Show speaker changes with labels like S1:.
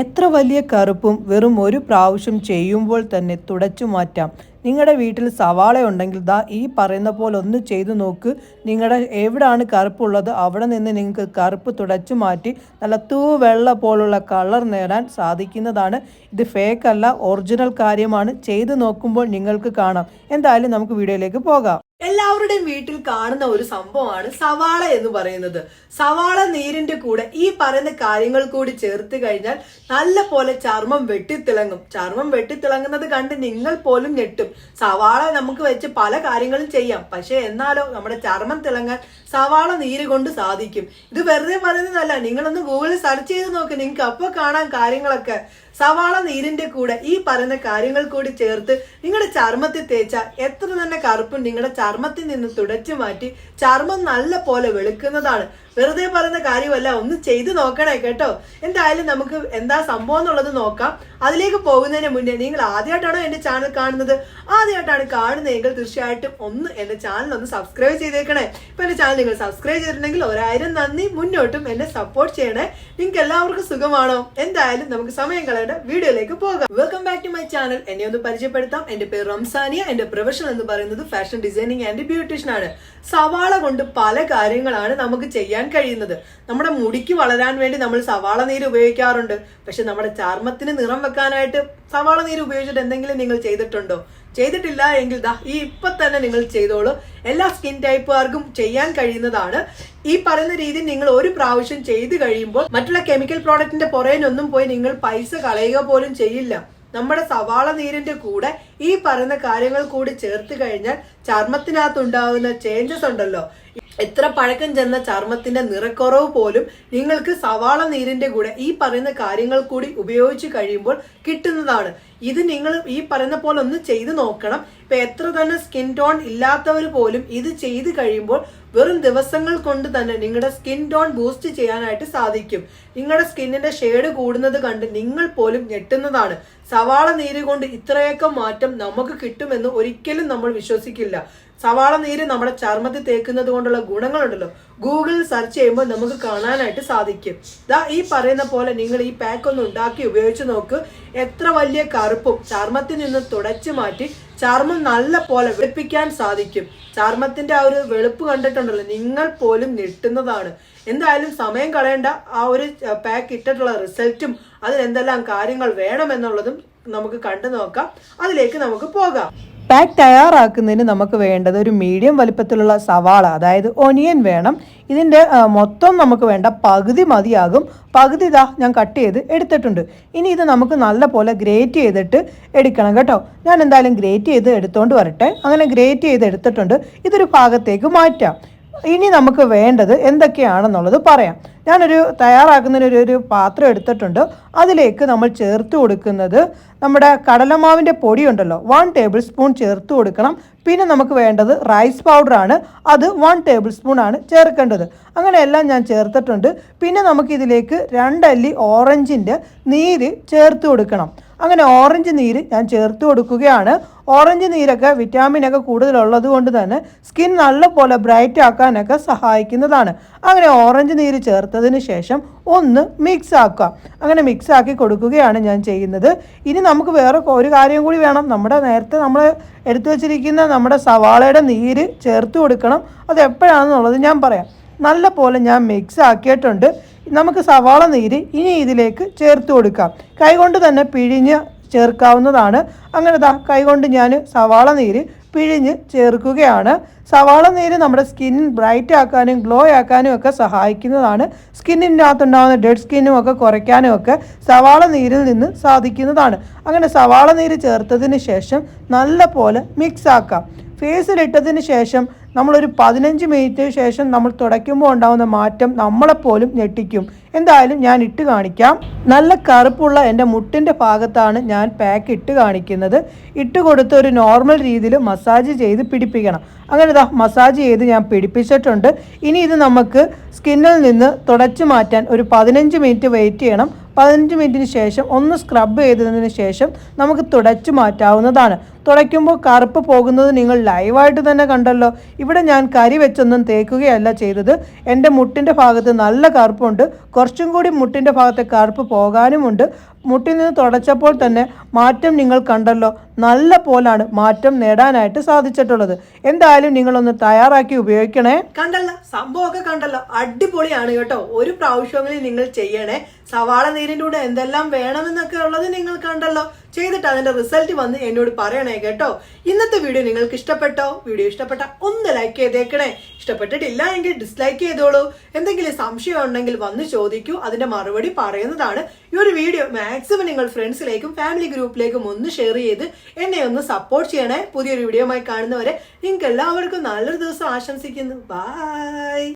S1: എത്ര വലിയ കറുപ്പും വെറും ഒരു പ്രാവശ്യം ചെയ്യുമ്പോൾ തന്നെ തുടച്ചു മാറ്റാം. നിങ്ങളുടെ വീട്ടിൽ സവാള ഉണ്ടെങ്കിൽ ദാ ഈ പറയുന്ന പോലെ ഒന്ന് ചെയ്തു നോക്ക്. നിങ്ങളുടെ എവിടാണ് കറുപ്പുള്ളത്? അവിടെ നിന്ന് നിങ്ങൾക്ക് കറുപ്പ് തുടച്ചു മാറ്റി നല്ല തൂ വെള്ള പോലുള്ള കളർ നേടാൻ സാധിക്കുന്നതാണ്. ഇത് ഫേക്കല്ല ഒറിജിനൽ കാര്യമാണ്. ചെയ്തു നോക്കുമ്പോൾ നിങ്ങൾക്ക് കാണാം. എന്തായാലും നമുക്ക് വീഡിയോയിലേക്ക് പോകാം. എല്ലാവരുടെയും വീട്ടിൽ കാണുന്ന ഒരു സംഭവമാണ് സവാള എന്ന് പറയുന്നത്. സവാള നീരിന്റെ കൂടെ ഈ പറയുന്ന കാര്യങ്ങൾ കൂടി ചേർത്ത് കഴിഞ്ഞാൽ നല്ല പോലെ ചർമ്മം വെട്ടിത്തിളങ്ങും. ചർമ്മം വെട്ടിത്തിളങ്ങുന്നത് കണ്ട് നിങ്ങൾ പോലും ഞെട്ടും. സവാള നമുക്ക് വെച്ച് പല കാര്യങ്ങളും ചെയ്യാം. പക്ഷെ എന്നാലോ നമ്മുടെ ചർമ്മം തിളങ്ങാൻ സവാള നീര് കൊണ്ട് സാധിക്കും. ഇത് വെറുതെ പറയുന്നതല്ല. നിങ്ങളൊന്ന് ഗൂഗിളിൽ സെർച്ച് ചെയ്ത് നോക്ക്. നിങ്ങൾക്ക് അപ്പോൾ കാണാൻ കാര്യങ്ങളൊക്കെ. സവാള നീരിന്റെ കൂടെ ഈ പറയുന്ന കാര്യങ്ങൾ കൂടി ചേർത്ത് നിങ്ങളുടെ ചർമ്മത്തിൽ തേച്ചാൽ എത്ര തന്നെ കറുപ്പും നിങ്ങളുടെ ചർമ്മത്തിൽ നിന്ന് തുടച്ചു മാറ്റി ചർമ്മം നല്ല പോലെ വെളുക്കുന്നതാണ്. വെറുതെ പറയുന്ന കാര്യമല്ല ഒന്ന് ചെയ്ത് നോക്കണേ കേട്ടോ. എന്തായാലും നമുക്ക് എന്താ സംഭവം എന്നുള്ളത് നോക്കാം. അതിലേക്ക് പോകുന്നതിന് മുന്നേ നിങ്ങൾ ആദ്യമായിട്ടാണോ എന്റെ ചാനൽ കാണുന്നത്? ആദ്യമായിട്ടാണ് കാണുന്നതെങ്കിൽ തീർച്ചയായിട്ടും ഒന്ന് എന്റെ ചാനൽ ഒന്ന് സബ്സ്ക്രൈബ് ചെയ്തേക്കണേ. ഇപ്പൊ എന്റെ ചാനൽ നിങ്ങൾ സബ്സ്ക്രൈബ് ചെയ്തിട്ടുണ്ടെങ്കിൽ ഒരായിരം നന്ദി. മുന്നോട്ടും എന്നെ സപ്പോർട്ട് ചെയ്യണേ. നിങ്ങൾക്ക് എല്ലാവർക്കും സുഖമാണോ? എന്തായാലും നമുക്ക് സമയം കളയേണ്ട വീഡിയോയിലേക്ക് പോകാം. Welcome back to my channel എന്നെ ഒന്ന് പരിചയപ്പെടുത്താം. എന്റെ പേര് റംസാനിയ. എന്റെ പ്രൊഫഷൻ എന്ന് പറയുന്നത് ഫാഷൻ ഡിസൈനിങ് ആൻഡ് ബ്യൂട്ടീഷ്യൻ ആണ്. സവാള കൊണ്ട് പല കാര്യങ്ങളാണ് നമുക്ക് ചെയ്യാൻ കഴിയുന്നത്. നമ്മുടെ മുടിക്ക് വളരാൻ വേണ്ടി നമ്മൾ സവാള നീര് ഉപയോഗിക്കാറുണ്ട്. പക്ഷെ നമ്മുടെ ചർമ്മത്തിന് നിറം വെക്കാനായിട്ട് സവാള നീര് ഉപയോഗിച്ചിട്ട് എന്തെങ്കിലും നിങ്ങൾ ചെയ്തിട്ടുണ്ടോ? ചെയ്തിട്ടില്ല എങ്കിൽ ദാ ഈ ഇപ്പൊ തന്നെ നിങ്ങൾ ചെയ്തോളൂ. എല്ലാ സ്കിൻ ടൈപ്പുകാർക്കും ചെയ്യാൻ കഴിയുന്നതാണ്. ഈ പറയുന്ന രീതി നിങ്ങൾ ഒരു പ്രാവശ്യം ചെയ്ത് കഴിയുമ്പോൾ മറ്റുള്ള കെമിക്കൽ പ്രോഡക്റ്റിന്റെ പുറകിനൊന്നും പോയി നിങ്ങൾ പൈസ കളയുക പോലും ചെയ്യില്ല. നമ്മുടെ സവാള നീരിന്റെ കൂടെ ഈ പറയുന്ന കാര്യങ്ങൾ കൂടി ചേർത്ത് കഴിഞ്ഞാൽ ചർമ്മത്തിനകത്ത് ഉണ്ടാകുന്ന ചേഞ്ചസ് ഉണ്ടല്ലോ. എത്ര പഴക്കം ചെന്ന ചർമ്മത്തിന്റെ നിറക്കുറവ് പോലും നിങ്ങൾക്ക് സവാള നീരിന്റെ കൂടെ ഈ പറയുന്ന കാര്യങ്ങൾ കൂടി ഉപയോഗിച്ച് കഴിയുമ്പോൾ കിട്ടുന്നതാണ്. ഇത് നിങ്ങൾ ഈ പറയുന്ന പോലെ ഒന്ന് ചെയ്തു നോക്കണം. ഇപ്പൊ എത്ര തന്നെ സ്കിൻ ടോൺ ഇല്ലാത്തവർ പോലും ഇത് ചെയ്തു കഴിയുമ്പോൾ വെറും ദിവസങ്ങൾ കൊണ്ട് തന്നെ നിങ്ങളുടെ സ്കിൻ ടോൺ ബൂസ്റ്റ് ചെയ്യാനായിട്ട് സാധിക്കും. നിങ്ങളുടെ സ്കിന്നിന്റെ ഷെയ്ഡ് കൂടുന്നത് കണ്ട് നിങ്ങൾ പോലും ഞെട്ടുന്നതാണ്. സവാള നീര് കൊണ്ട് ഇത്രയൊക്കെ മാറ്റം നമുക്ക് കിട്ടുമെന്ന് ഒരിക്കലും നമ്മൾ വിശ്വസിക്കില്ല. സവാള നീര് നമ്മുടെ ചർമ്മത്തിൽ തേക്കുന്നത് കൊണ്ടുള്ള ഗുണങ്ങളുണ്ടല്ലോ. ഗൂഗിളിൽ സെർച്ച് ചെയ്യുമ്പോൾ നമുക്ക് കാണാനായിട്ട് സാധിക്കും. ദാ ഈ പറയുന്ന പോലെ നിങ്ങൾ ഈ പാക്ക് ഒന്ന് ഉണ്ടാക്കി ഉപയോഗിച്ച് നോക്ക്. എത്ര വലിയ കറുപ്പും ചർമ്മത്തിൽ നിന്ന് തുടച്ചു മാറ്റി ചർമ്മം നല്ല പോലെ വെളുപ്പിക്കാൻ സാധിക്കും. ചർമ്മത്തിന്റെ ആ ഒരു വെളുപ്പ് കണ്ടിട്ടുണ്ടല്ലോ നിങ്ങൾ പോലും ഞെട്ടുന്നതാണ്. എന്തായാലും സമയം കളയേണ്ട. ആ ഒരു പാക്ക് ഇട്ടിട്ടുള്ള റിസൾട്ടും അതിൽ എന്തെല്ലാം കാര്യങ്ങൾ വേണമെന്നുള്ളതും നമുക്ക് കണ്ടു നോക്കാം. അതിലേക്ക് നമുക്ക് പോകാം. പാക്ക് തയ്യാറാക്കുന്നതിന് നമുക്ക് വേണ്ടത് ഒരു മീഡിയം വലിപ്പത്തിലുള്ള സവാള അതായത് ഒനിയൻ വേണം. ഇതിന്റെ മൊത്തം നമുക്ക് വേണ്ട പകുതി മതിയാകും. പകുതി ഇതാ ഞാൻ കട്ട് ചെയ്ത് എടുത്തിട്ടുണ്ട്. ഇനി ഇത് നമുക്ക് നല്ല പോലെ ഗ്രേറ്റ് ചെയ്തിട്ട് എടുക്കണം കേട്ടോ. ഞാൻ എന്തായാലും ഗ്രേറ്റ് ചെയ്ത് എടുത്തുകൊണ്ട് വരട്ടെ. അങ്ങനെ ഗ്രേറ്റ് ചെയ്ത് എടുത്തിട്ടുണ്ട്. ഇതൊരു ഭാഗത്തേക്ക് മാറ്റാം. ഇനി നമുക്ക് വേണ്ടത് എന്തൊക്കെയാണെന്നുള്ളത് പറയാം. ഞാനൊരു തയ്യാറാക്കുന്നതിനൊരു ഒരു പാത്രം എടുത്തിട്ടുണ്ട്. അതിലേക്ക് നമ്മൾ ചേർത്ത് കൊടുക്കുന്നത് നമ്മുടെ കടലമാവിന്റെ പൊടിയുണ്ടല്ലോ വൺ ടേബിൾ സ്പൂൺ ചേർത്ത് കൊടുക്കണം. പിന്നെ നമുക്ക് വേണ്ടത് റൈസ് പൗഡറാണ് അത് വൺ ടേബിൾ സ്പൂൺ ആണ് ചേർക്കേണ്ടത്. അങ്ങനെ എല്ലാം ഞാൻ ചേർത്തിട്ടുണ്ട്. പിന്നെ നമുക്കിതിലേക്ക് രണ്ടല്ലി ഓറഞ്ചിന്റെ നീര് ചേർത്ത് കൊടുക്കണം. അങ്ങനെ ഓറഞ്ച് നീര് ഞാൻ ചേർത്ത് കൊടുക്കുകയാണ്. ഓറഞ്ച് നീരൊക്കെ വിറ്റാമിനൊക്കെ കൂടുതലുള്ളത് കൊണ്ട് തന്നെ സ്കിൻ നല്ലപോലെ ബ്രൈറ്റ് ആക്കാനൊക്കെ സഹായിക്കുന്നതാണ്. അങ്ങനെ ഓറഞ്ച് നീര് ചേർത്തതിന് ശേഷം ഒന്ന് മിക്സ് ആക്കുക. അങ്ങനെ മിക്സ് ആക്കി കൊടുക്കുകയാണ് ഞാൻ ചെയ്യുന്നത്. ഇനി നമുക്ക് വേറെ ഒരു കാര്യം കൂടി വേണം. നമ്മുടെ നേരത്തെ നമ്മൾ എടുത്തു വച്ചിരിക്കുന്ന നമ്മുടെ സവാളയുടെ നീര് ചേർത്ത് കൊടുക്കണം. അത് എപ്പോഴാണെന്നുള്ളത് ഞാൻ പറയാം. നല്ല പോലെ ഞാൻ മിക്സ് ആക്കിയിട്ടുണ്ട്. നമുക്ക് സവാള നീര് ഇനി ഇതിലേക്ക് ചേർത്ത് കൊടുക്കാം. കൈകൊണ്ട് തന്നെ പിഴിഞ്ഞ് ചേർക്കാവുന്നതാണ്. അങ്ങനെ ദാ കൈകൊണ്ട് ഞാൻ സവാള നീര് പിഴിഞ്ഞ് ചേർക്കുകയാണ്. സവാള നീര് നമ്മുടെ സ്കിൻ ബ്രൈറ്റ് ആക്കാനും ഗ്ലോ ആക്കാനും ഒക്കെ സഹായിക്കുന്നതാണ്. സ്കിന്നിനകത്തുണ്ടാകുന്ന ഡെഡ് സ്കിന്നും ഒക്കെ കുറയ്ക്കാനും ഒക്കെ സവാള നീരിൽ നിന്ന് സാധിക്കുന്നതാണ്. അങ്ങനെ സവാള നീര് ചേർത്തതിന് ശേഷം നല്ല പോലെ മിക്സ് ആക്കാം. ഫേസിലിട്ടതിന് ശേഷം നമ്മളൊരു പതിനഞ്ച് മിനിറ്റ് ശേഷം നമ്മൾ തുടയ്ക്കുമ്പോൾ ഉണ്ടാകുന്ന മാറ്റം നമ്മളെപ്പോലും ഞെട്ടിക്കും. എന്തായാലും ഞാൻ ഇട്ട് കാണിക്കാം. നല്ല കറുപ്പുള്ള എന്റെ മുട്ടിന്റെ ഭാഗത്താണ് ഞാൻ പാക്ക് ഇട്ട് കാണിക്കുന്നത്. ഇട്ട് കൊടുത്ത് ഒരു നോർമൽ രീതിയിൽ മസാജ് ചെയ്ത് പിടിപ്പിക്കണം. അങ്ങനെ ഇതാ മസാജ് ചെയ്ത് ഞാൻ പിടിപ്പിച്ചിട്ടുണ്ട്. ഇനി ഇത് നമുക്ക് സ്കിന്നിൽ നിന്ന് തുടച്ചു മാറ്റാൻ ഒരു പതിനഞ്ച് മിനിറ്റ് വെയിറ്റ് ചെയ്യണം. പതിനഞ്ച് മിനിറ്റിന് ശേഷം ഒന്ന് സ്ക്രബ് ചെയ്തതിന് ശേഷം നമുക്ക് തുടച്ചു മാറ്റാവുന്നതാണ്. തുടയ്ക്കുമ്പോൾ കറുപ്പ് പോകുന്നത് നിങ്ങൾ ലൈവായിട്ട് തന്നെ കണ്ടല്ലോ. ഇവിടെ ഞാൻ കരി വെച്ചൊന്നും തേക്കുകയല്ല ചെയ്തത്. എന്റെ മുട്ടിന്റെ ഭാഗത്ത് നല്ല കറുപ്പുണ്ട്. കുറച്ചും കൂടി മുട്ടിന്റെ ഭാഗത്തെ കറുപ്പ് പോകാനുമുണ്ട്. മുട്ടിൽ നിന്ന് തുടച്ചപ്പോൾ തന്നെ മാറ്റം നിങ്ങൾ കണ്ടല്ലോ. നല്ല പോലാണ് മാറ്റം നേടാനായിട്ട് സാധിച്ചിട്ടുള്ളത്. എന്തായാലും നിങ്ങളൊന്ന് തയ്യാറാക്കി ഉപയോഗിക്കണേ. കണ്ടല്ലോ സംഭവമൊക്കെ കണ്ടല്ലോ. അടിപൊളിയാണ് കേട്ടോ. ഒരു പ്രാവശ്യമെങ്കിലും നിങ്ങൾ ചെയ്യണേ. സവാള നീരിന്റെ കൂടെ എന്തെല്ലാം വേണമെന്നൊക്കെ ഉള്ളത് നിങ്ങൾ കണ്ടല്ലോ. ചെയ്തിട്ട് അതിന്റെ റിസൾട്ട് വന്ന് എന്നോട് പറയണേ കേട്ടോ. ഇന്നത്തെ വീഡിയോ നിങ്ങൾക്ക് ഇഷ്ടപ്പെട്ടോ? വീഡിയോ ഇഷ്ടപ്പെട്ട ഒന്ന് ലൈക്ക് ചെയ്തേക്കണേ. ഇഷ്ടപ്പെട്ടിട്ടില്ല എങ്കിൽ ഡിസ്ലൈക്ക് ചെയ്തോളൂ. എന്തെങ്കിലും സംശയം ഉണ്ടെങ്കിൽ വന്ന് ചോദിക്കൂ. അതിന്റെ മറുപടി പറയുന്നതാണ് ഈ ഒരു വീഡിയോ. മാക്സിമം നിങ്ങൾ ഫ്രണ്ട്സിലേക്കും ഫാമിലി ഗ്രൂപ്പിലേക്കും ഒന്ന് ഷെയർ ചെയ്ത് എന്നെ ഒന്ന് സപ്പോർട്ട് ചെയ്യണേ. പുതിയൊരു വീഡിയോയുമായി കാണുന്നവരെ നിങ്ങൾക്ക് എല്ലാവർക്കും നല്ലൊരു ദിവസം ആശംസിക്കുന്നു. ബൈ